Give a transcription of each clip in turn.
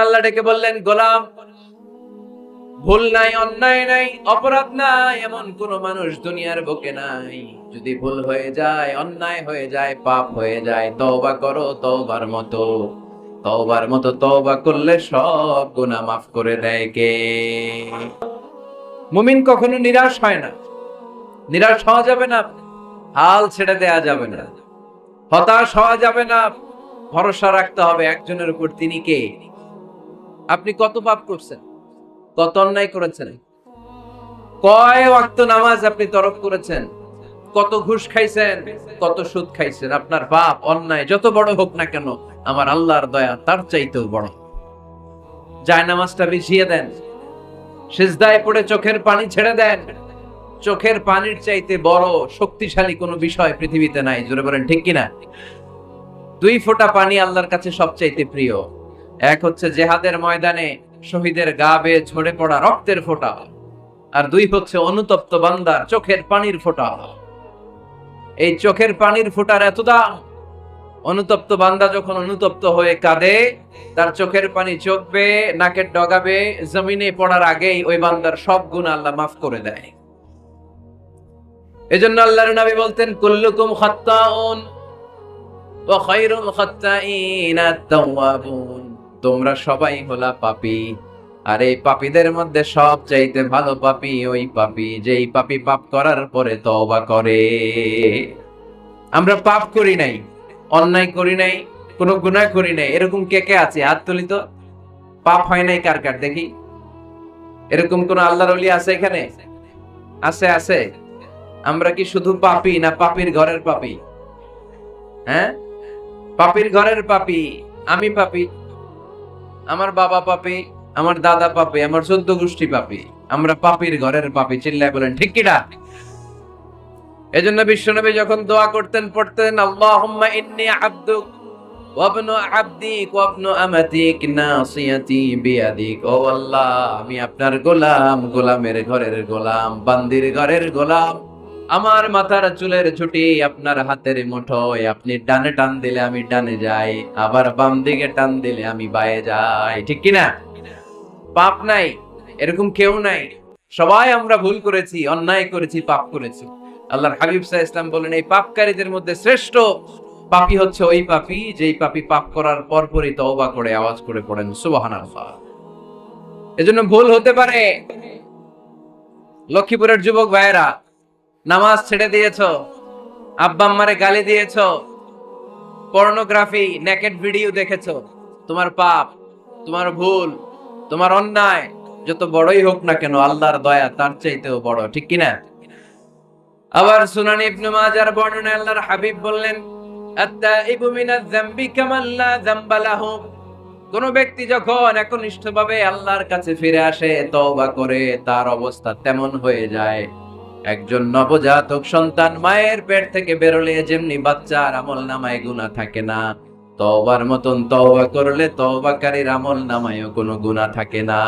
আল্লাহ ডেকে বললেন, গোলাম, ভুল নাই, অন্যায় নাই, অপরাধ নাই, এমন কোন মানুষ দুনিয়ার বুকে নাই। যদি ভুল হয়ে যায়, অন্যায় হয়ে যায়, পাপ হয়ে যায়, তওবা করো, তওবার মতো। তওবার মতো তওবা করলে সব গুনাহ মাফ করে দেয় কে? মুমিন কখনো নিরাশ হয় না। নিরাশ হওয়া যাবে না, হাল ছেড়ে দেয়া যাবে না। হতাশ হওয়া যাবে না, ভরসা রাখতে হবে একজনের উপর, তিনি কে? আপনি কত পাপ করছেন? কত অন্যায় করেছেন? কয় ওয়াক্ত নামাজ আপনি তরক করেছেন? কত ঘুষ খাইছেন? কত সুদ খাইছেন? আপনার পাপ, অন্যায়, যত বড় হোক না কেন, আমার আল্লাহর দয়া তার চাইতেও বড়। যায় নামাজটা বিছিয়ে দেন। সিজদায় পড়ে চোখের পানি ছেড়ে দেন। চোখের পানির চাইতে বড়, শক্তিশালী কোনো বিষয় পৃথিবীতে নাই। জোরে বলেন, ঠিক কিনা? দুই ফোঁটা পানি আল্লাহর কাছে সবচাইতে প্রিয়। এক হচ্ছে জেহাদের ময়দানে শহীদের গা বেয়ে ঝরে পড়া রক্তের ফোঁটা, আর দুই হচ্ছে অনুতপ্ত বান্দার চোখের পানির ফোঁটা। এই চোখের পানির ফোঁটার এত দাম, অনুতপ্ত বান্দা যখন অনুতপ্ত হয়ে কাঁদে, তার চোখের পানি চোখ বেয়ে নাকের ডগাবে, জমিনে পড়ার আগেই ওই বান্দার সব গুণ আল্লাহ মাফ করে দেয়। এজন্য আল্লাহর নবী বলতেন, কুল্লুকুম খাত্তাউন ওয়া খায়রুল খাত্তাইনা তাওয়াবুন তোমরা সবাই হলা পাপি। আর এই পাপীদের মধ্যে সব চাইতে ভালো পাপি ওই পাপি, যেই পাপী পাপ করার পরে তওবা করে। আমরা পাপ করি নাই, অন্যায় করি নাই, কোনো গুনাহ করি নাই। এরকম কে কে আছে? হাত তুলি তো। পাপ হয় নাই কার কার? দেখি। এরকম কোন আল্লাহর ওলি আছে এখানে? আছে আছে। আমরা কি শুধু পাপি না পাপির ঘরের পাপি? হ্যাঁ? পাপির ঘরের পাপি, আমি পাপি। আমার বাবা পাপি, আমার দাদা পাপি, আমার চোদ্দ গোষ্ঠী পাপি, আমরা পাপির ঘরের পাপি, চিল্লায় বলেন, ঠিক কিনা? এজন্য বিশ্বনবী যখন দোয়া করতেন, পড়তেন আমাতিক আমি আপনার গোলাম, গোলামের ঘরের গোলাম, বান্দির ঘরের গোলাম। আমার মাথার চুলের ছুটি আপনার হাতের মুঠোয়। আপনি ডানে টান দিলে আমি ডানে যাই, আবার বাম দিকে টান দিলে আমি বায়ে যাই। ঠিক কিনা পাপ নাই, এরকম কেউ নাই। সবাই আমরা ভুল করেছি, অন্যায় করেছি, পাপ করেছি। আল্লাহর হাবিব সাহা ইসলাম বলেন, এই পাপকারীদের মধ্যে শ্রেষ্ঠ পাপী হচ্ছে ওই পাপী, যেই পাপী পাপ করার পরপরই তওবা করে, আওয়াজ করে পড়েন। সুবহানাল্লাহ। এজন্য ভুল হতে পারে। লক্ষ্মীপুরের যুবক ভাইয়েরা নামাজ ছেড়ে দিয়েছ, আব্বা আম্মারে গালি দিয়েছ পর্নোগ্রাফি নেকেট ভিডিও দেখেছ। তোমার পাপ, তোমার ভুল, তোমার অন্যায়, যত বড়ই হোক না কেন, আল্লাহর দয়া তার চাইতেও বড়, ঠিক কিনা? আবার সুনানি ইবনে মাজার বর্ণনায় আল্লাহর হাবিব বললেন, আত্তাইবু মিনাজ যামবি কামান লা যামবা লাহু। কোন ব্যক্তি যখন একনিষ্ঠভাবে আল্লাহর কাছে ফিরে আসে, তওবা করে তার অবস্থা তেমন হয়ে যায়। একজন নবজাতক সন্তান মায়ের পেট থেকে বেরোলে যেমনি বাচ্চার আমল নামায় গুণা থাকে না, তওবার মতন তওবা করলে তওবাকারীর আমল নামায়ও কোনো গুণা থাকে না।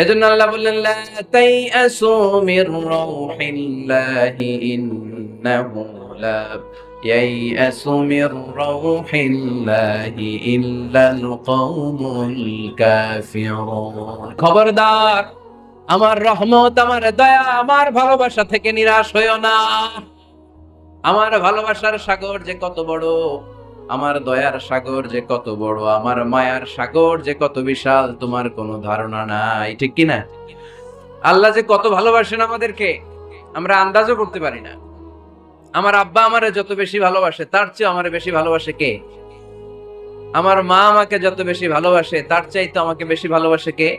এজন্য আল্লাহ বললেন, লা তাইআসু মির রাউহিল্লাহি ইন্নাহু লা ইয়াইআসু মির রাউহিল্লাহি ইল্লাল কওমুল কাফিরুন। খবরদার আমার রহমত, আমার দয়া, আমার ভালোবাসা থেকে নিরাশ হইও না। আমার ভালোবাসার সাগর যে কত বড়, আমার দয়ার সাগর যে কত বড়, আমার মায়ার সাগর যে কত বিশাল, তোমার কোনো ধারণা নাই, ঠিক কি না আল্লাহ যে কত ভালোবাসেন আমাদেরকে, আমরা আন্দাজও করতে পারি না। আমার আব্বা আমারে যত বেশি ভালোবাসে, তার চেয়ে আমার বেশি ভালোবাসে কে? আমার মা আমাকে যত বেশি ভালোবাসে, তার চাইতে আমাকে বেশি ভালোবাসে কে?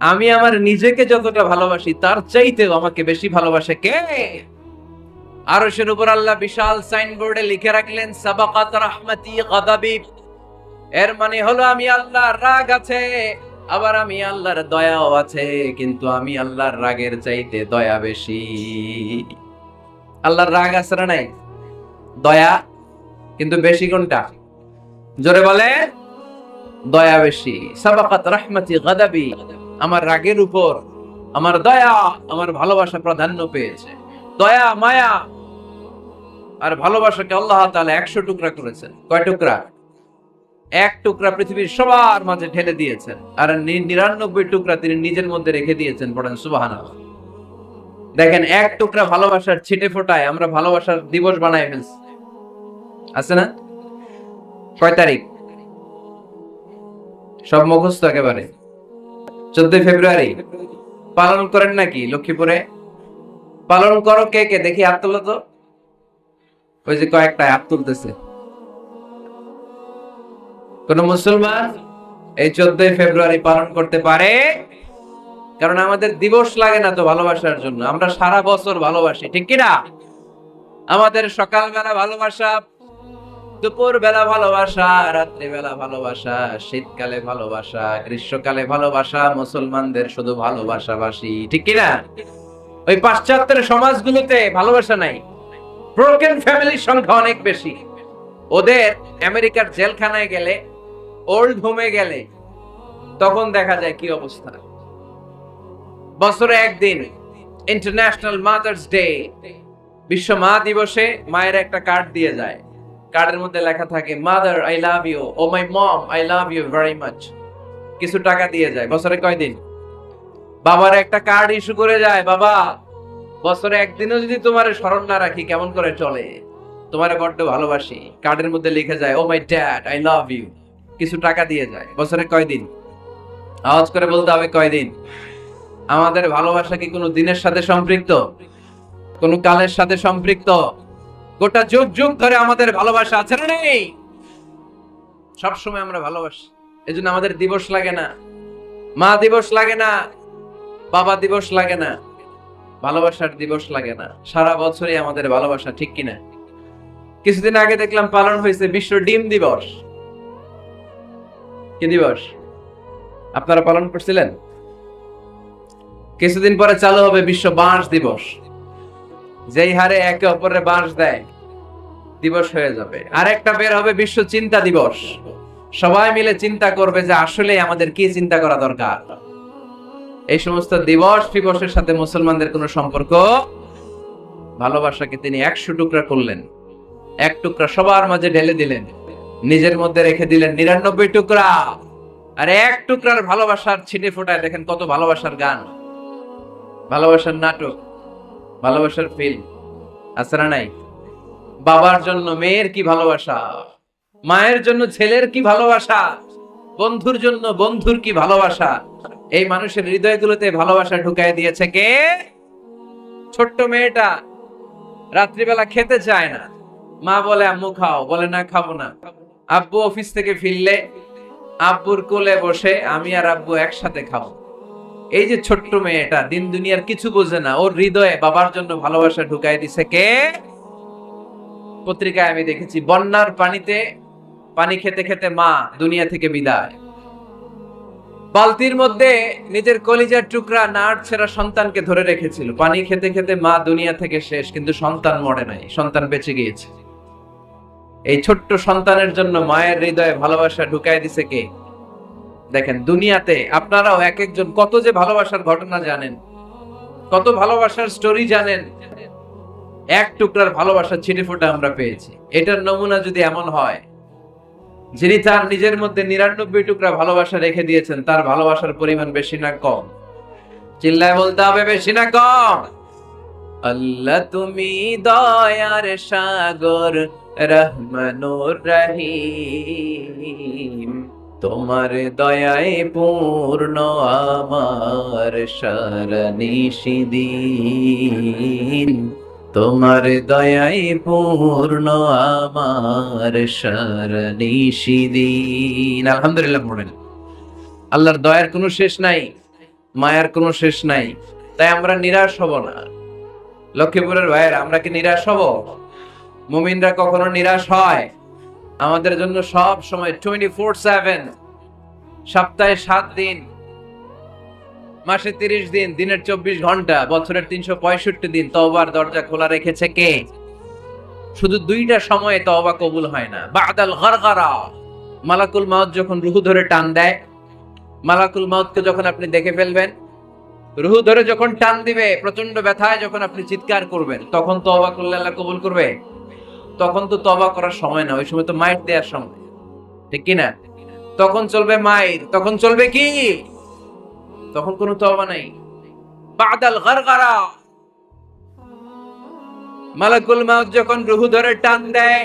আমি আমার নিজেকে যতটা ভালোবাসি, তার চাইতেও আমাকে বেশি ভালোবাসে কে? আরশের উপর আল্লাহ বিশাল সাইনবোর্ডে লিখে রাখলেন, সাবাকাত রাহমাতি গাদাবি। এর মানে হলো আমি আল্লাহর রাগ আছে, আবার আমি আল্লাহর দয়াও আছে, কিন্তু আমি আল্লাহর রাগের চাইতে দয়া বেশি। আল্লাহর রাগ আছে না নাই? দয়া, কিন্তু বেশি কোনটা? জোরে বলে দয়া বেশি। সাবাকাত রাহমাতি গাদাবি। আমার রাগের উপর, আমার দয়া, আমার ভালোবাসা প্রাধান্য পেয়েছে। দয়া, মায়া, আর ভালোবাসাকে আল্লাহ তাআলা একশো টুকরা করেছেন। কয় টুকরা? এক টুকরা পৃথিবীর সবার মাঝে ঢেলে দিয়েছেন, আর নিরানব্বই টুকরা তিনি নিজের মধ্যে রেখে দিয়েছেন পড়েন সুবাহানা দেখেন, এক টুকরা ভালোবাসার ছিটে ফোটায় আমরা ভালোবাসার দিবস বানাই ফেলছি। আছে না? কয় তারিখ? সব মুখস্থ একেবারে। চোদ্দই ফেব্রুয়ারি। পালন করেন নাকি লক্ষ্মীপুরে? পালন করো কে কে? দেখি হাত তোলো তো। ওই যে কয়েকটা হাত তুলতেছে। কোন মুসলমান এই চোদ্দই ফেব্রুয়ারি পালন করতে পারে? কারণ আমাদের দিবস লাগে না তো ভালোবাসার জন্য। আমরা সারা বছর ভালোবাসি, ঠিক কিনা? আমাদের সকালবেলা ভালোবাসা দুপুর বেলা ভালোবাসা, রাত্রি বেলা ভালোবাসা, শীতকালে ভালোবাসা, গ্রীষ্মকালে ভালোবাসা, মুসলমানদের শুধু ভালোবাসাবাসী। ঠিক কিনা? ওই পাশ্চাত্যের সমাজগুলোতে ভালোবাসা নাই। ব্রোকেন ফ্যামিলির সংখ্যা অনেক বেশি। ওদের আমেরিকার জেলখানায় গেলে ওল্ড হোমে গেলে, তখন দেখা যায় কি অবস্থা? বছরে একদিন ইন্টারন্যাশনাল মাদার্স ডে বিশ্ব মা দিবসে মায়ের একটা কার্ড দিয়ে যায়। কার্ডের মধ্যে লেখা থাকে mother I love you oh my mom I love you very much কিছু টাকা দিয়ে যায়, বছরে কয়দিন? বাবার একটা কার্ড ইস্যু করে যায়, বাবা, বছরে একদিনও যদি তোমার স্মরণ না রাখি, কেমন করে চলে? তোমার বড্ড ভালোবাসি। কার্ডের মধ্যে লিখে যায় ও my dad I love you কিছু টাকা দিয়ে যায়, বছরে কয়দিন? আওয়াজ করে বলতে হবে কয়দিন? আমাদের ভালোবাসা কি কোনো দিনের সাথে সম্পৃক্ত? কোনো কালের সাথে সম্পৃক্ত? গোটা যুগ যুগ ধরে আমাদের ভালোবাসা আছে না নেই? সবসময় আমরা ভালোবাসি। এজন্য আমাদের দিবস লাগে না। মা দিবস লাগে না, বাবা দিবস লাগে না, ভালোবাসার দিবস লাগে না। সারা বছরই আমাদের ভালোবাসা, ঠিক কিনা? কিছুদিন আগে দেখলাম পালন হয়েছে বিশ্ব ডিম দিবস। কি দিবস? আপনারা পালন করছিলেন? কিছুদিন পরে চালু হবে বিশ্ব বাঁশ দিবস। যেই হারে একে অপরের বাঁশ দেয়, দিবস হয়ে যাবে। আর একটা বের হবে বিশ্ব চিন্তা দিবস। সবাই মিলে চিন্তা করবে যে আসলে আমাদের কি চিন্তা করা দরকার। এই সমস্ত দিবস, দিবসের সাথে মুসলমানদের কোনো সম্পর্ক, ভালোবাসাকে তিনি একশো টুকরা করলেন। এক টুকরা সবার মাঝে ঢেলে দিলেন। নিজের মধ্যে রেখে দিলেন নিরানব্বই টুকরা। আর এক টুকরার ভালোবাসার ছিটে ফোটায় দেখেন কত ভালোবাসার গান। ভালোবাসার নাটক। ভালোবাসার ফিল্ম না নাই? বাবার জন্য মেয়ের কি ভালোবাসা? মায়ের জন্য ছেলের কি ভালোবাসা? বন্ধুর জন্য বন্ধুর কি ভালোবাসা? এই মানুষের হৃদয়গুলোতে ভালোবাসা ঢুকাই দিয়েছে কে? ছোট্ট মেয়েটা রাত্রিবেলা খেতে চায় না। মা বলে, আম্মু, খাও। বলে, না, খাব না। আব্বু অফিস থেকে ফিরলে, আব্বুর কোলে বসে আমি আর আব্বু একসাথে খাব। এই যে ছোট্ট মেয়েটা, দিন দুনিয়ার কিছু বোঝে না। ওর হৃদয়ে বাবার জন্য ভালোবাসা ঢুকাই দিছে কে? পত্রিকায় আমি দেখেছি, বন্যার পানিতে পানি খেতে খেতে মা দুনিয়া থেকে বিদায়। বালতির মধ্যে নিজের কলিজার টুকরা নাড় ছেঁড়া সন্তানকে ধরে রেখেছিল। পানি খেতে খেতে মা দুনিয়া থেকে শেষ, কিন্তু সন্তান মরে নাই, সন্তান বেঁচে গিয়েছে। এই ছোট্ট সন্তানের জন্য মায়ের হৃদয়ে ভালোবাসা ঢুকাই দিছে কে? দেখেন, দুনিয়াতে আপনারাও এক একজন কত যে ভালোবাসার ঘটনা জানেন, কত ভালোবাসার স্টোরি জানেন, এক টুকরার ভালোবাসা ছিটে ফোটা আমরা পেয়েছি। এটার নমুনা যদি এমন হয়, যিনি তার নিজের মধ্যে নিরানব্বই টুকরা ভালোবাসা রেখে দিয়েছেন, তার ভালোবাসার পরিমাণ বেশি না কম? চিল্লায় বলতে হবে, বেশি না কম? আল্লাহ তুমি দয়ার সাগর, রহমানুর রহিম। তোমার দয়ায় পূর্ণ আমার সারনিশিদিন তোমার দয়ায় পূর্ণ আমার সারনিশিদিন আলহামদুলিল্লাহ পড়েন। আল্লাহর দয়ার কোনো শেষ নাই, মায়ার কোনো শেষ নাই, তাই আমরা নিরাশ হব না। লক্ষ্মীপুরের ভাইয়ের, আমরা কি নিরাশ হব? মুমিনরা কখনো নিরাশ হয়? আমাদের জন্য সব সময় টোয়েন্টি ফোর সেভেন সপ্তাহে সাত দিন, মাসে তিরিশ দিন, দিনের চব্বিশ ঘণ্টা, বছরের তিনশো পঁয়ষট্টি দিন তওবার দরজা খোলা রেখেছে কে? শুধু দুইটা সময়ে তওবা কবুল হয় না। বাদাল গরগরা, মালাকুল মাউত যখন রুহু ধরে টান দেয়, মালাকুল মাউতকে যখন আপনি দেখে ফেলবেন, রুহু ধরে যখন টান দিবে প্রচণ্ড ব্যথায় যখন আপনি চিৎকার করবেন, তখন তওবা করলে আল্লাহ কবুল করবে? তখন তো তবা করার সময় না, ওই সময় তো মাইট দেওয়ার সময়। ঠিক কিনা? তখন চলবে মায়ের, তখন চলবে কি? তখন কোনো তবা নাই। বাদাল গারগারা। মালাকুল মাউত যখন রুহু ধরে টান দেয়,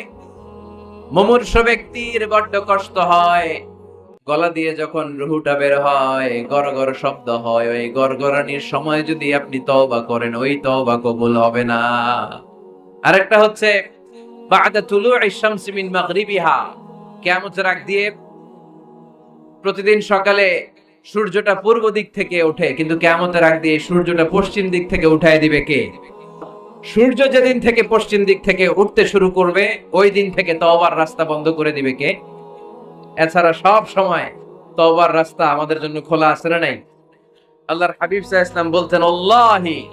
মুমূর্ষ ব্যক্তির বড্ড কষ্ট হয়। গলা দিয়ে যখন রুহুটা বের হয় গর গর শব্দ হয়, ওই গরগরানির সময় যদি আপনি তওবা করেন, ওই তওবা কবুল হবে না। আরেকটা হচ্ছে প্রতিদিন সকালে সূর্যটা পূর্ব দিক থেকে ওঠে, কিন্তু কিয়ামতের আগ দিয়ে সূর্যটা পশ্চিম দিক থেকে উঠায় দিবে কে? সূর্য যেদিন থেকে পশ্চিম দিক থেকে উঠতে শুরু করবে, ওই দিন থেকে তওবার রাস্তা বন্ধ করে দিবে কে? এছাড়া সব সময় তওবার রাস্তা আমাদের জন্য খোলা আছে না নাই? আল্লাহর হাবিব আলাইহি ওয়াসাল্লাম বলতেন, আল্লাহি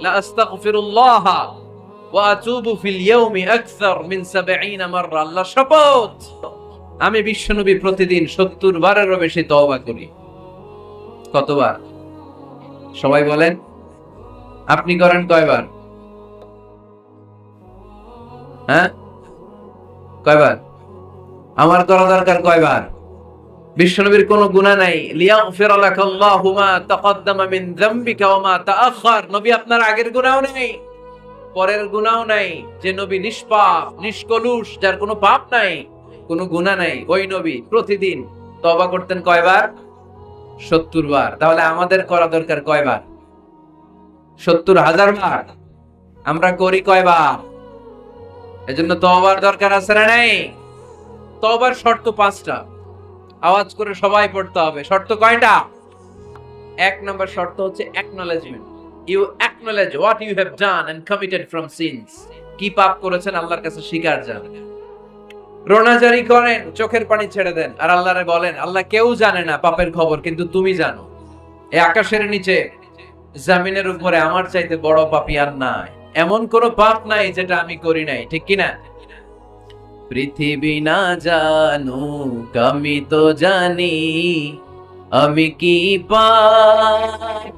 ওয়া আতুবু ফিল ইয়াউমি আকসার মিন 70 মাররা আল্লাহ শপথ। আমি বিশ্বনবী প্রতিদিন 70 বারেরও বেশি তওবা করি। কতবার? সবাই বলেন, আপনি করেন কয়বার? হ্যাঁ? কয়বার? আমার করা দরকার কয়বার? বিশ্বনবীর কোনো গুনাহ নাই। লিয়াগফির লাকাল্লাহু মা তাকদ্দামা মিন যামবিকা ওয়া মা তাআখার নবী, আপনার আগের গুনাহও নেই। পরের গুনাহও নাই। যে নবী নিষ্পাপ, নিষ্কলুষ, যার কোনো পাপ নাই, কোনো গুনাহ নাই, ওই নবী প্রতিদিন তওবা করতেন কয়বার? সত্তর বার। তাহলে আমাদের করা দরকার কয়বার? সত্তর হাজার বার। আমরা করি কয়বার? এজন্য তওবার দরকার আছে না নাই? তওবার শর্ত পাঁচটা। আওয়াজ করে সবাই পড়তে হবে। শর্ত কয়টা? এক নম্বর শর্ত হচ্ছে acknowledgement you acknowledge what you have done and committed from sins কি পাপ করেছেন আল্লাহর কাছে স্বীকার যান রোনাজারি করেন, চোখের পানি ছেড়ে দেন। আর আল্লাহরে বলেন, আল্লাহ কেউ জানে না পাপের খবর, কিন্তু তুমি জানো। এই আকাশের নিচে, জামিনের উপরে আমার চাইতে বড় পাপি আর নাই। এমন কোন পাপ নাই যেটা আমি করি নাই, ঠিক কিনা? পৃথিবী না জানুক আমি তো জানি, আমি কি পাপ?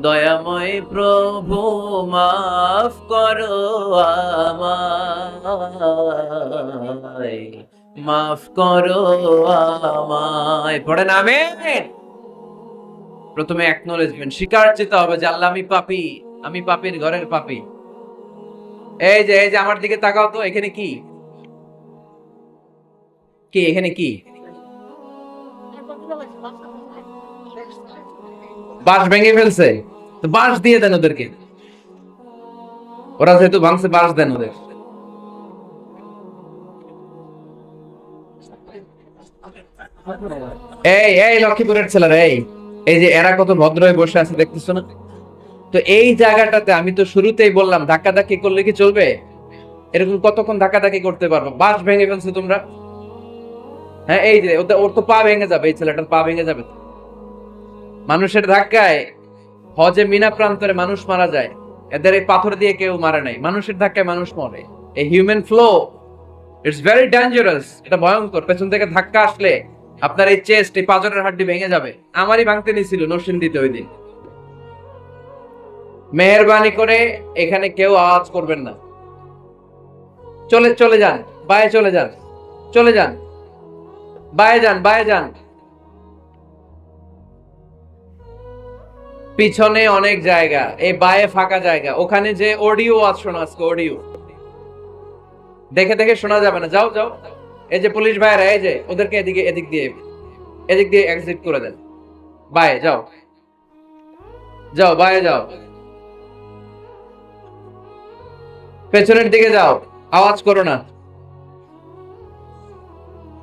দয়াময় প্রভু, মাফ করো আমায়। মাফ করো আমায়। পড়েন, আমেন। প্রথমে অ্যাকনোলেজমেন্ট স্বীকার যেতে হবে যে আল্লাহ আমি পাপি, আমি পাপির ঘরের পাপি। এই যে এই যে, আমার দিকে তাকাও তো, এখানে কি? কি, এখানে কি? বাঁশ ভেঙে ফেলছে। তো বাঁশ দিয়ে দেন ওদেরকে। ওরা যেহেতু ভাঙছে, বাঁশ দেন ওদের। এই এই লক্ষ্মীপুরের ছেলেরা, এই। এই যে এরা কত ভদ্র হয়ে বসে আছে, দেখতেছো না? তো এই জায়গাটাতে আমি তো শুরুতেই বললাম ধাক্কা ধাক্কি করলে কি চলবে? এরকম কতক্ষণ ধাক্কা ধাক্কি করতে পারব? বাঁশ ভেঙে ফেলছো তোমরা? হ্যাঁ এই যে ওর তো পা ভেঙে যাবে, এই ছেলেটার পা ভেঙে যাবে। মানুষের ধাক্কায় হজে মিনা প্রান্তরে মানুষ মারা যায়। এদের এই পাথর দিয়ে কেউ মারে নাই। মানুষের ধাক্কায় মানুষ মরে। এই human flow it's very dangerous এটা ভয়ঙ্কর। পেছন থেকে ধাক্কা আসলে আপনার এই চেস্ট এই পাঁজরের হাড্ডি ভেঙে যাবে। আমারই ভাঙতে নিছিল নরসিং দিতে ওই দিন। মেহরবানি করে এখানে কেউ আওয়াজ করবেন না। চলে চলে যান। বায়ে চলে যান। চলে যান। বায়ে যান বায়ে যান। পিছনে অনেক জায়গা, এই বায়ে ফাঁকা জায়গা। ওখানে যে অডিও আজ শোনা আজকে, অডিও। দেখে দেখে শোনা যাবে না। যাও যাও। এই যে পুলিশ ভাইরা এই যে, ওদেরকে এদিকে, এদিক দিয়ে এদিক দিয়ে এক্সিট করে দেন। বায়ে, যাও। যাও, বায়ে, যাও। পেছনের দিকে যাও। আওয়াজ করো না।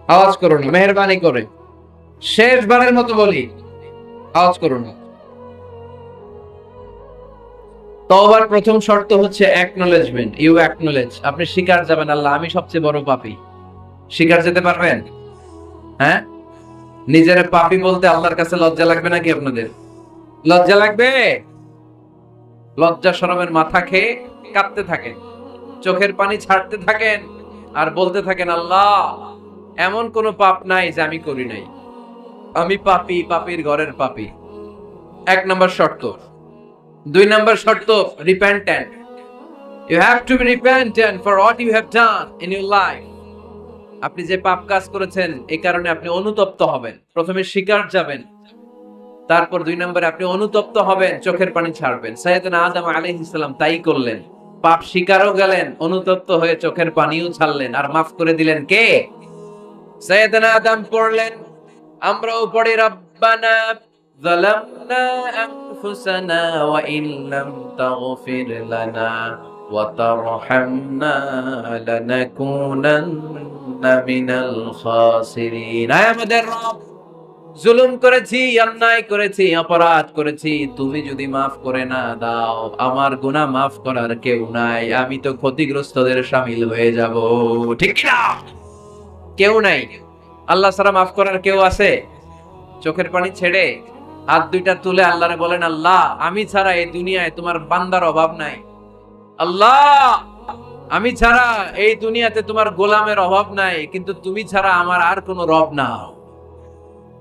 আওয়াজ করো না। মেহরবানি করে। শেষবারের মতো বলি, আওয়াজ করো না। তওবার প্রথম শর্ত হচ্ছে অ্যাকনোলেজমেন্ট ইউ অ্যাকনোলেজ আপনি স্বীকার যাবেন, আল্লাহ, আমি সবচেয়ে বড় পাপী। স্বীকার যেতে পারবেন? হ্যাঁ? নিজের পাপি বলতে আল্লাহর কাছে লজ্জা লাগবে নাকি আপনাদের? লজ্জা লাগবে? লজ্জা শরমের মাথা খেয়ে কাঁদতে থাকেন, চোখের পানি ছাড়তে থাকেন আর বলতে থাকেন, আল্লাহ, এমন কোনো পাপ নাই যে আমি করি নাই। আমি পাপি, পাপির ঘরের পাপি। এক নম্বর শর্ত। দুই নম্বর শর্ত repentant you have to be repentant for what you have done in your life আপনি যে পাপ কাজ করেছেন এই কারণে আপনি অনুতপ্ত হবেন, প্রথমে শিকার যাবেন, তারপর দুই নম্বরে আপনি অনুতপ্ত হবেন, চোখের পানি ছাড়বেন। সাইয়েদনা আদম আলাইহিস সালাম তাই করলেন। পাপ শিকারও গেলেন, অনুতপ্ত হয়ে চোখের পানিও ছাড়লেন, আর মাফ করে দিলেন কে? সাইয়েদনা আদম পড়লেন, আমরাও পড়ি, রব্বানা ظلمنا أنفسنا وإن لم تغفر لنا وترحمنا لنكونن من الخاسرين আয় আমাদের রব জুলুম করেছি অন্যায় করেছি অপরাধ করেছি তুমি যদি মাফ করে না দাও আমার গুনাহ মাফ করার কেউ নাই আমি তো ক্ষতিগ্রস্তদের সামিল হয়ে যাব ঠিক না কেউ নাই আল্লাহ সারা মাফ করার কেউ আছে চোখের পানি ছেড়ে হাত দুইটা তুলে আল্লাহরে বলেন, আল্লাহ, আমি ছাড়া এই দুনিয়ায় তোমার বান্দার অভাব নাই। আল্লাহ, আমি ছাড়া এই দুনিয়াতে তোমার গোলামের অভাব নাই, কিন্তু তুমি ছাড়া আমার আর কোনো রব না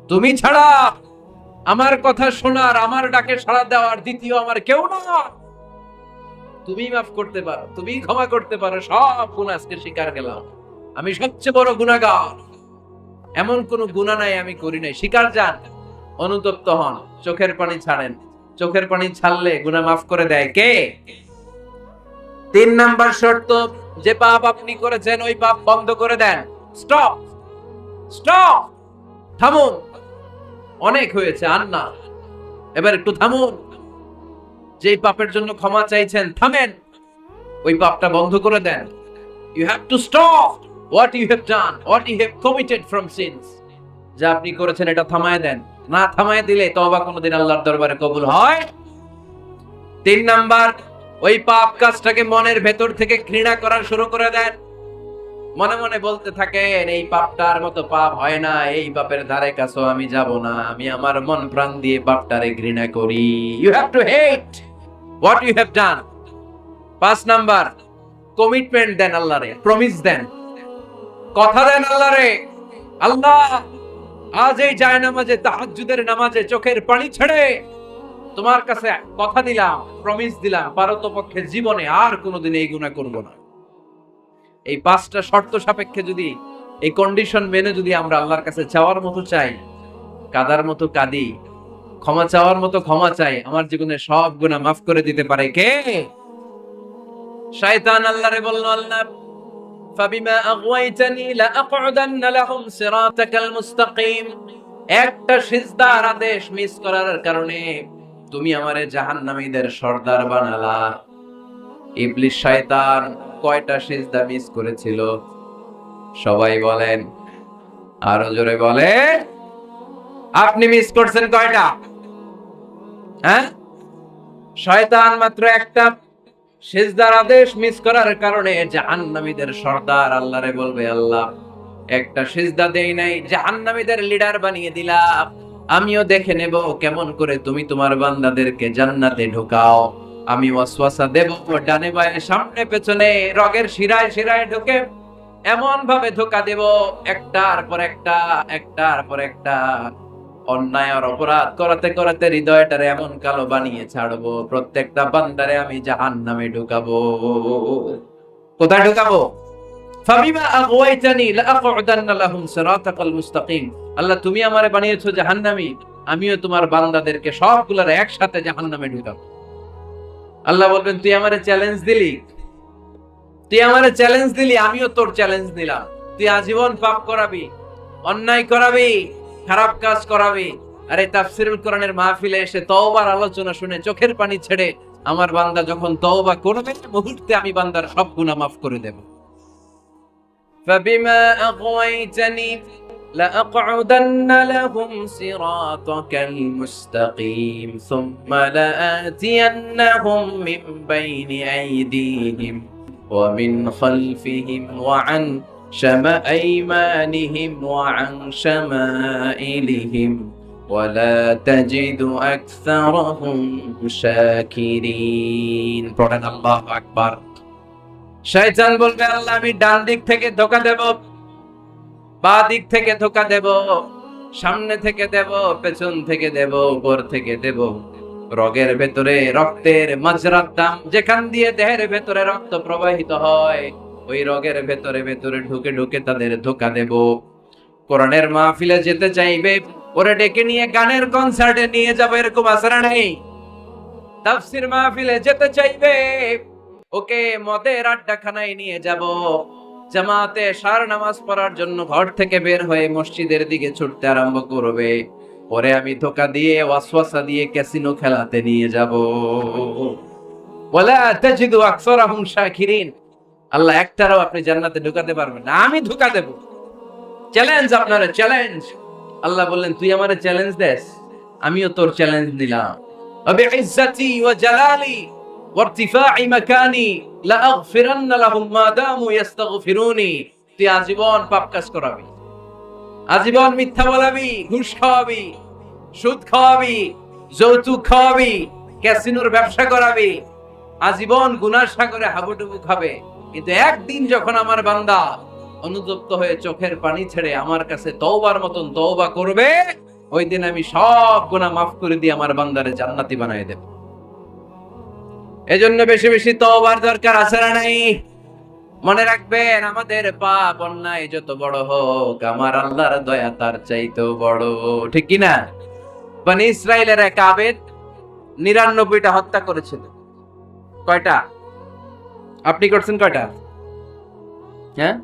তুমি ছাড়া আমার কথা শোনার, আমার ডাকে সাড়া দেওয়ার দ্বিতীয় আমার কেউ না তুমি মাফ করতে পারো তুমি ক্ষমা করতে পারো, সব গুণ আজকে স্বীকার গেলাম। আমি সবচেয়ে বড় গুণাগার। এমন কোন গুণা নাই আমি করি নাই। স্বীকার যান। অনুতপ্ত হন, চোখের পানি ছাড়েন। চোখের পানি ছাড়লে গুনাহ মাফ করে দেয় কে? তিন নাম্বার শর্ত, যে পাপ আপনি করেছেন, ওই পাপ বন্ধ করে দেন। স্টপ! স্টপ! থামুন! অনেক হয়েছে, আর না। এবার একটু থামুন। যে পাপের জন্য ক্ষমা চাইছেন, থামেন। ওই পাপটা বন্ধ করে দেন। You have to stop what you have done what you have committed from sins যা আপনি করেছেন, এটা থামায় দেন। না থামায় দিলে তবা কোনোদিন আল্লাহর দরবারে কবুল হয়। তিন নাম্বার, ওই পাপ কাজটাকে মনের ভেতর থেকে ঘৃণা করা শুরু করে দেন। মনে মনে বলতে থাকেন, এই পাপটার মতো পাপ হয় না, এই পাপের ধারে কাছেও আমি যাব না, আমি আমার মন প্রাণ দিয়ে পাপটারে ঘৃণা করি। You have to hate what you have done পাঁচ নাম্বার কমিটমেন্ট দেন আল্লাহরে প্রমিস দেন। কথা দেন আল্লাহরে। আল্লাহ আজ এই যায় নামাজে, তাহাজ্জুদের নামাজে চোখের পানি ছেড়ে তোমার কাছে কথা দিলাম প্রমিস দিলাম, পারতপক্ষে জীবনে আর কোনোদিন এই গুণা করব না। এই পাঁচটা শর্ত সাপেক্ষে যদি, এই কন্ডিশন মেনে যদি আমরা আল্লাহর কাছে চাওয়ার মতো চাই, কাদার মতো কাঁদি, ক্ষমা চাওয়ার মতো ক্ষমা চাই, আমার জীবনে সব গুণা মাফ করে দিতে পারে কে? শয়তান আল্লাহরে বলল, আল্লাহ ফাবিমা একটা সিজদার আদেশ মিস করার কারণে তুমি আমারে জাহান্নামীদের সর্দার বানালা। ইবলিস শয়তান কয়টা সিজদা মিস করেছিল? সবাই বলেন। আরও জোরে বলে আপনি মিস করছেন কয়টা? হ্যাঁ? শয়তান মাত্র একটা সেজদার আদেশ মিস করার কারণে জাহান্নামীদের সর্দার আল্লাহরে বলবে, আল্লাহ, একটা সেজদা দেই নাই, জাহান্নামীদের লিডার বানিয়ে দিলাম। আমিও দেখে নেব কেমন করে তুমি তোমার বান্দাদেরকে জান্নাতে ঢোকাও। আমি ওয়াসওয়াসা দেব ডানে বায়ে, সামনে পেছনে, রগের শিরায় শিরায় ঢোকে এমন ভাবে ধোকা দেব, একটার পর একটা, একটার পর একটা। অন্যায় আর অপরাধ করাতে করাতে হৃদয়টারে এমন কালো বানিয়ে ছাড়বো। প্রত্যেকটা বান্দারে আমি জাহান নামে ঢুকাবো। কোথায় ঢুকাবো? তুমি বানিয়েছো জাহান্নামী। আমিও তোমার একসাথে জাহান্নামে ঢুকাবো। আল্লাহ তুই আমারে চ্যালেঞ্জ দিলি। তুই আমারে চ্যালেঞ্জ দিলি, আমিও তোর চ্যালেঞ্জ দিলাম তুই আজীবন পাপ করাবি, অন্যায় করাবি। খারাপ কাজ করাবি আরে তাফসিরুল কোরআনের মাহফিলে এসে তওবার আলোচনা শুনে চোখের পানি ছেড়ে আমার বান্দা যখন তওবা করবে মুহূর্তে আমি বান্দার সব গুনাহ মাফ করে দেব فبما أغويتني لأقعدن لهم صراطك المستقيم ثم لآتينهم من بين أيديهم ومن خلفهم وعن شمائمانهم وعن شمائلهم ولا تجد أكثرهم شاكرين পড়েন আল্লাহু আকবার শয়তান বলবে আল্লাহ আমি ডান দিক থেকে ধোকা দেব বা দিক থেকে ধোকা দেব সামনে থেকে দেব পেছন থেকে দেব উপর থেকে দেব রগের ভেতরে রক্তের মাজরার দাম যেখান দিয়ে দেহের ভেতরে রক্ত প্রবাহিত হয় ওই রগের ভেতরে ভেতরে ঢুকে ঢুকে তাদের ধোকা দেব। কোরআনের মাহফিলে যেতে চাইবে, ওরে ডেকে নিয়ে গানের কনসার্টে নিয়ে যাব, এরকম আসারা নেই। তাফসির মাহফিলে যেতে চাইবে, ওকে মদের আড্ডাখানায় নিয়ে যাব। জামাতে সার নামাজ পড়ার জন্য ঘর থেকে বের হয়ে মসজিদের দিকে ছুটতে আরম্ভ করবে। পরে আমি ধোকা দিয়ে, ওয়াসওয়াসা দিয়ে ক্যাসিনো খেলাতে নিয়ে যাব। ওয়ালা তাজিদু আকসারাহুম শাকিরিন। আল্লাহ একটারও আপনি জান্নাতে ঢুকাতে পারবেন না। আমি ঢুকা দেব। চ্যালেঞ্জ আপনারা চ্যালেঞ্জ আল্লাহ বললেন, তুই আমার চ্যালেঞ্জ দেস, আমিও তোর চ্যালেঞ্জ দিলাম আবে ইজ্জতি ওয়া জালালি ওয়ারতিফাই মাকানি লা আগফিরান্না লাহুম মা দামু ইস্তাগফিরুনি তুই আজীবন পাপ কাজ করাবি। আজীবন মিথ্যা বলাবি, ঘুষ খাওয়াবি, সুদ খাওয়াবি, যৌতুক খাওয়াবি, ক্যাসিনোর ব্যবসা করাবি। আজীবন গুনার সাগরে হাবুডুবু খাবে। কিন্তু একদিন যখন আমার বান্দা অনুতপ্ত হয়ে চোখের পানি ছেড়ে আমার কাছে তওবার মতন তওবা করবে, ওই দিন আমি সব গুনাহ মাফ করে দিয়ে আমার বান্দারে জান্নাতি বানাই দেব। এজন্য বেশি বেশি তওবার দরকার আছে না নাই? মনে রাখবেন, আমাদের পাপ অন্যায় যত বড় হোক, আমার আল্লাহর দয়া তার চাইতেও বড়, ঠিক কি না? মানে ইসরায়েলের এক আবেদ নিরানব্বইটা হত্যা করেছিল। কয়টা? আপনি করছেন কয়টা? হ্যাঁ?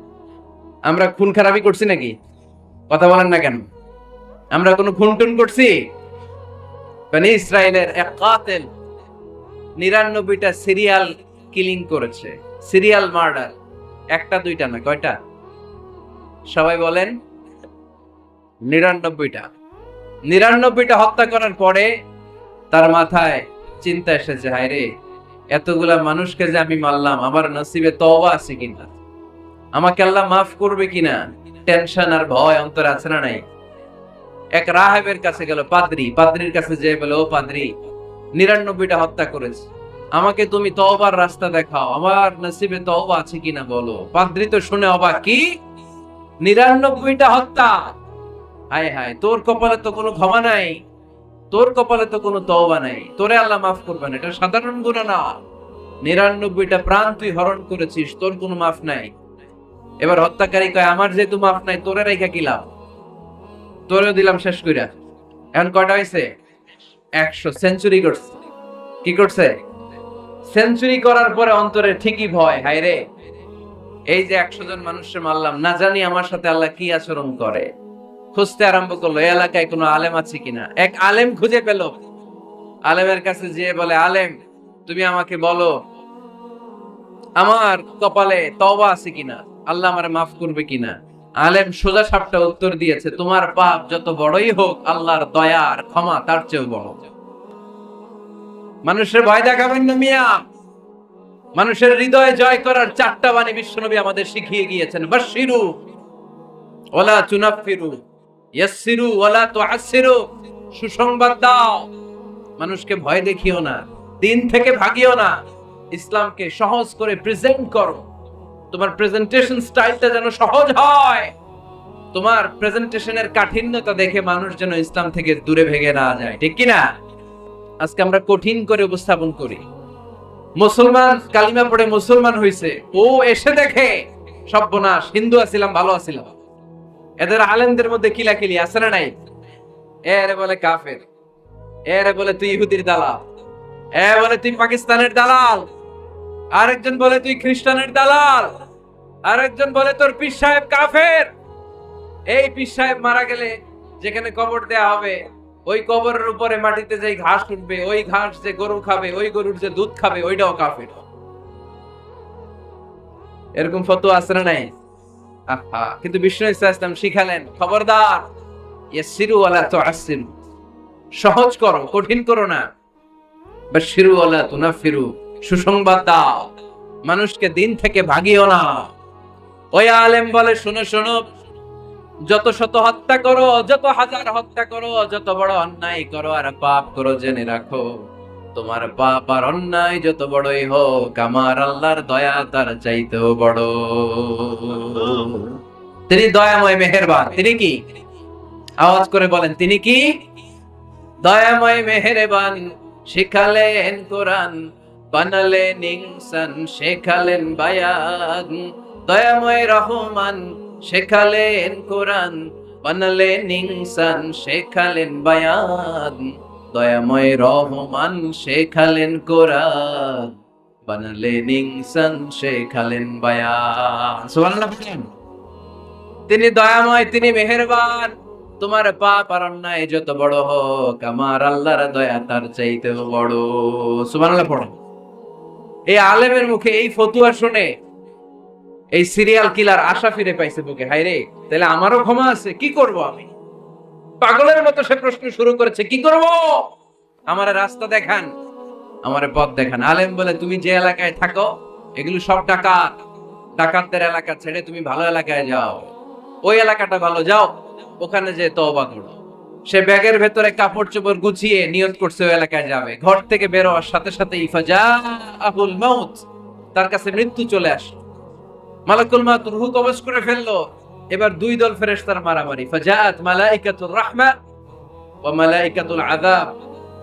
আমরা খুন খারাপি করছি নাকি? কথা বলেন না কেন? আমরা কোনো খুন টুন করছি? মানে ইসরায়েলের এক কাতেল নিরানব্বইটা সিরিয়াল কিলিং করেছে। Serial murder. একটা, দুইটা না, কয়টা? সবাই বলেন। নিরানব্বইটা। নিরানব্বইটা হত্যা করার পরে তার মাথায় চিন্তা এসেছে, হায় রে এতগুলা মানুষকে যে আমি মারলাম, আমার নসিবে তওবা আছে কিনা? আমাকে আল্লাহ মাফ করবে কিনা? টেনশন আর ভয়, অন্তর আছে না নাই? এক রাহেবের কাছে গেল, পাদ্রি, পাদ্রির কাছে যে বলে, ও পাদ্রি, নিরানব্বইটা হত্যা করেছে। আমাকে তুমি তওবার রাস্তা দেখাও, আমার নসিবে তওবা আছে কিনা বলো? পাদ্রি তো শুনে অবাক, কি? নিরানব্বইটা হত্যা? হায় হায়, তোর কপালে তো কোনো ক্ষমা নাই? তোর কপালে তো কোনো তওবা নাই। তোরে আল্লাহ মাফ করবে না এটা সাধারণ গুণা না। নিরানব্বইটা প্রাণ তুই হরণ করেছিস, তোর কোনো মাফ নাই। এবার হত্যাকারী কয়, আমার যেহেতু মাফ নাই, তোরে রেখা কি লাভ? তোরেও দিলাম শেষ কইরা। এখন কয়টা হয়েছে একশো। সেঞ্চুরি করছে। কি করছে? সেঞ্চুরি করার পরে অন্তরে ঠিকই ভয় হায় রে এই যে একশো জন মানুষের মারলাম, না জানি আমার সাথে আল্লাহ কি আচরণ করে। খুঁজতে আরম্ভ করল এলাকায় কোনো আলেম আছে কিনা? এক আলেম খুঁজে পেল। আলেমের কাছে যেয়ে বলে, আলেম, তুমি আমাকে বলো, আমার কপালে তওবা আছে কিনা? আল্লাহ আমারে মাফ করবে কিনা? আলেম সোজা সাপটা উত্তর দিয়েছে, তোমার পাপ যত বড়ই হোক, আল্লাহর দয়া আর ক্ষমা তার চেয়েও বড়। মানুষের ভয় দেখাবেন না মিয়া। মানুষের হৃদয় জয় করার চারটা বাণী বিশ্বনবী আমাদের শিখিয়ে গিয়েছেন। বাশিরু ওলা চুনাফিরু। ইয়াসসিরু ওলা তুআসসিরু। সুসংবাদ দাও। মানুষকে ভয় দেখিও না, দিন থেকে ভাগিও না। ইসলামকে সহজ করে প্রেজেন্ট করো। তোমার প্রেজেন্টেশন স্টাইলটা যেন সহজ হয়। তোমার প্রেজেন্টেশনের কাঠিন্যতা দেখে মানুষ যেন ইসলাম থেকে দূরে ভেঙে না যায়। ঠিক কি না আজকে আমরা কঠিন করে উপস্থাপন করি। মুসলমান, কালিমা পড়ে মুসলমান হইছে। ও এসে দেখে সর্বনাশ হিন্দু আছিলাম, ভালো আছিলাম। এদের আলেমদের মধ্যে কিলাকিলি আছে না নাই? এরে বলে কাফের। এরে বলে তুই ইহুদির দালাল। এ বলে তুই পাকিস্তানের দালাল। আরেকজন বলে তুই খ্রিস্টানের দালাল। আরেকজন বলে তোর পীর সাহেব কাফের। এই পীর সাহেব মারা গেলে যেখানে কবর দেয়া হবে, ওই কবরের উপরে মাটিতে যে ঘাস উঠবে, ওই ঘাস যে গরু খাবে, ওই গরুর যে দুধ খাবে, ওইটাও কাফের। এরকম ফটো আছে না নাই? কিন্তু বিষ্ণু ইসলাম শিখালেন, খবরদার তুআসসিরু, সহজ করো, কঠিন করো না। তুনাফিরু, সুসংবাদ দাও, মানুষকে দিন থেকে ভাগিও না। ওই আলেম বলে, শোনো শোনো, যত শত হত্যা করো, যত হাজার হত্যা করো, যত বড় অন্যায় করো, আর পাপ করো, জেনে রাখো। তোমার পাপ আর অন্যায় যত বড়ই হোক, আমার আল্লাহর দয়া তার চাইতেও বড়। তিনি দয়াময় মেহেরবান। তিনি কি? আওয়াজ করে বলেন, তিনি কি? দয়াময় মেহেরবান, শিখালেন কোরআন, বানালেন ইনসান, শেখালেন বায়ান। দয়াময় রহমান, শেখালেন কোরআন, বানালেন ইনসান, শেখালেন বায়ান। দয়াময় রহমান শেখালেন কোরআন, বানালেন ইনসান শেখালেন বায়ান। সুবহানাল্লাহ তিনি দয়াময়, তিনি মেহেরবান, তোমার পাপ আর অন্যায় যত বড় হোক, আমার আল্লাহর দয়া তার চাইতেও বড়। সুবহানাল্লাহ পড়ো এই আলেমের মুখে এই ফতুয়া শুনে এই সিরিয়াল কিলার আশা ফিরে পাইছে বুকে। হায় রে তাহলে আমারও ক্ষমা আছে, কি করব আমি? পাগলের মতো সে প্রশ্ন শুরু করেছে, কি করব? আমার রাস্তা দেখান, আমার পথ দেখান। আলেম বলে, তুমি যে এলাকায় থাকো, এগুলো সব ডাকাত। ডাকাতদের এলাকা ছেড়ে তুমি ভালো এলাকায় যাও। ওই এলাকাটা ভালো, যাও, ওখানে যে তওবা করো। সে ব্যাগের ভেতরে কাপড় চোপড় গুছিয়ে নিয়ত করছে, ওই এলাকায় যাবে। ঘর থেকে বের হওয়ার সাথে সাথে ইফাজা আহুল মাউত তার কাছে মৃত্যু চলে আসে মালাকুল মাউত রুহু কবজ করে ফেলল। এবার দুই দল ফেরেশতার মারামারি। ফাজাআত মালাইকাতুর রাহমা ওয়া মালাইকাতুল আযাব।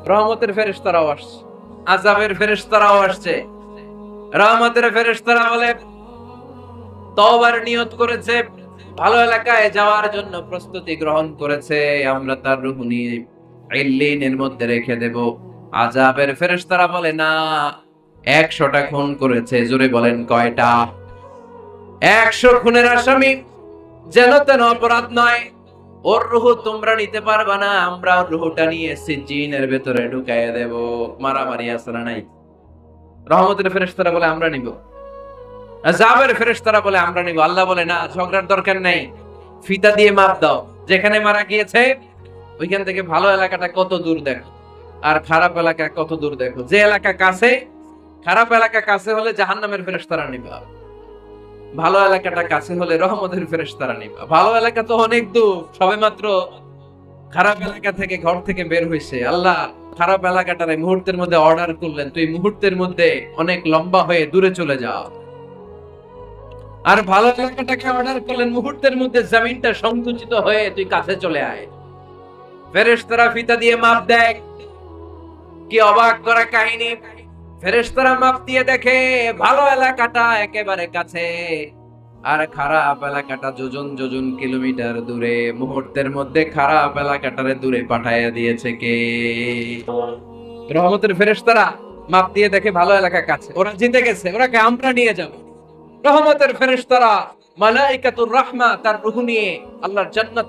রহমতের ফেরেশতারাও আসছে। আযাবের ফেরেশতারাও আসছে। রহমতের ফেরেশতারা বলে, তওবার নিয়ত করেছে, ভালো এলাকায় যাওয়ার জন্য প্রস্তুতি গ্রহণ করেছে, আমরা তার রূহ নিয়ে ইল্লিনের মধ্যে রেখে দেব। আযাবের ফেরেশতারা বলে, না, একশোটা খুন করেছে। জোরে বলেন, কয়টা? একশো খুনের আসামি যেন তেন অপরাধ নয়। ওর রুহ তোমরা নিতে পারবা না, আমরা ওর রুহটা নিয়ে সিজিনের ভেতরে ঢুকাইয়া দেব। মারামারি আসরা নাই? রহমতের ফেরেশতারা বলে, আমরা নিব। বলে, আমরা নিব। আল্লাহ বলে, না, ঝগড়ার দরকার নেই। ফিতা দিয়ে মাপ দাও। যেখানে মারা গিয়েছে, ওইখান থেকে ভালো এলাকাটা কত দূর দেখো, আর খারাপ এলাকা কত দূর দেখো। যে এলাকা কাছে, খারাপ এলাকা কাছে হলে জাহান্নামের ফেরেশতারা নিবা। ভালো এলাকাটা কাছে হলে রহমতের ফেরেশতারা নিবা। ভালো এলাকা তো অনেক দূর, সবে মাত্র খারাপ এলাকা থেকে ঘর থেকে বের হয়েছে আল্লাহ খারাপ এলাকাটারে মুহূর্তের মধ্যে অর্ডার করলেন, তুই মুহূর্তের মধ্যে অনেক লম্বা হয়ে দূরে চলে যাও। আর ভালো এলাকাটাকে অর্ডার করলেন, মুহূর্তের মধ্যে জমিনটা সংকুচিত হয়ে তুই কাছে চলে আয়। ফেরেশতারা ফিতা দিয়ে মাপ দেয়। কি অবাক করা কাহিনী? ফেরেশতারা মাপ দিয়ে দেখে, ভালো এলাকাটা একেবারে কাছে। আর খারাপ এলাকাটা যোজন যোজন কিলোমিটার দূরে, মুহূর্তের মধ্যে খারাপ এলাকাটারে দূরে পাঠাইয়া দিয়েছে কে? রহমতের ফেরেশতারা মাপ দিয়ে দেখে, ভালো এলাকা কাছে। ওরা জিতে গেছে, ওরাকে আমরা নিয়ে যাব। রহমতের ফেরেশতারা মালাইকাতুর রাহমা, তার রূহ নিয়ে আল্লাহর জান্নাত